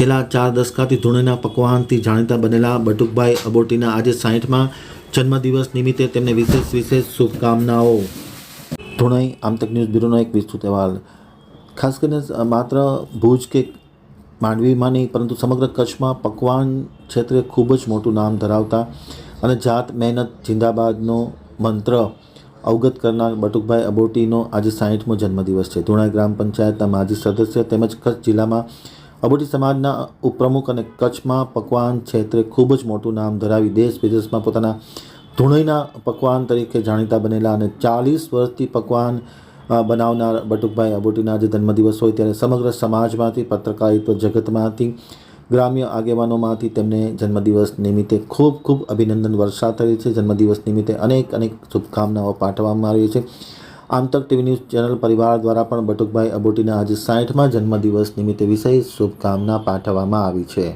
છેલ્લા ચાર દશકાથી ધૂળેના પકવાનથી જાણીતા બનેલા બટુકભાઈ અબોટીના આજે સાહીઠમાં જન્મદિવસ નિમિત્તે તેમને વિશેષ વિશેષ શુભકામનાઓ. ધૂણાઈ આમતક ન્યૂઝ બ્યુરોનો એક વિસ્તૃત અહેવાલ. ખાસ કરીને માત્ર ભુજ કે માંડવીમાં નહીં, પરંતુ સમગ્ર કચ્છમાં પકવાન ક્ષેત્રે ખૂબ જ મોટું નામ ધરાવતા અને જાત, મહેનત, જિંદાબાદનો મંત્ર અવગત કરનાર બટુકભાઈ અબોટીનો આજે સાહીઠમો જન્મદિવસ છે. ધુણા ગ્રામ પંચાયતના માજી સદસ્ય તેમજ કચ્છ જિલ્લામાં અબોટી સમાજના ઉપપ્રમુખ અને કચ્છમાં પકવાન ક્ષેત્રે ખૂબ જ મોટું નામ ધરાવી દેશ વિદેશમાં પોતાના ધૂણઈના પકવાન તરીકે જાણીતા બનેલા અને ચાલીસ વર્ષથી પકવાન બનાવનાર બટુકભાઈ અબોટીના આજે જન્મદિવસ હોય ત્યારે સમગ્ર સમાજમાંથી, પત્રકારિત્વ જગતમાંથી, ગ્રામ્ય આગેવાનોમાંથી તેમને જન્મદિવસ નિમિત્તે ખૂબ ખૂબ અભિનંદન વર્ષા થઈ છે. જન્મદિવસ નિમિત્તે અનેક અનેક શુભકામનાઓ પાઠવવામાં આવી છે. આમતક ટીવી ન્યૂઝ ચેનલ પરિવાર દ્વારા પણ બટુકભાઈ અબોટીના આજે સાઠમાં જન્મદિવસ નિમિત્તે વિશેષ શુભકામના પાઠવવામાં આવી છે.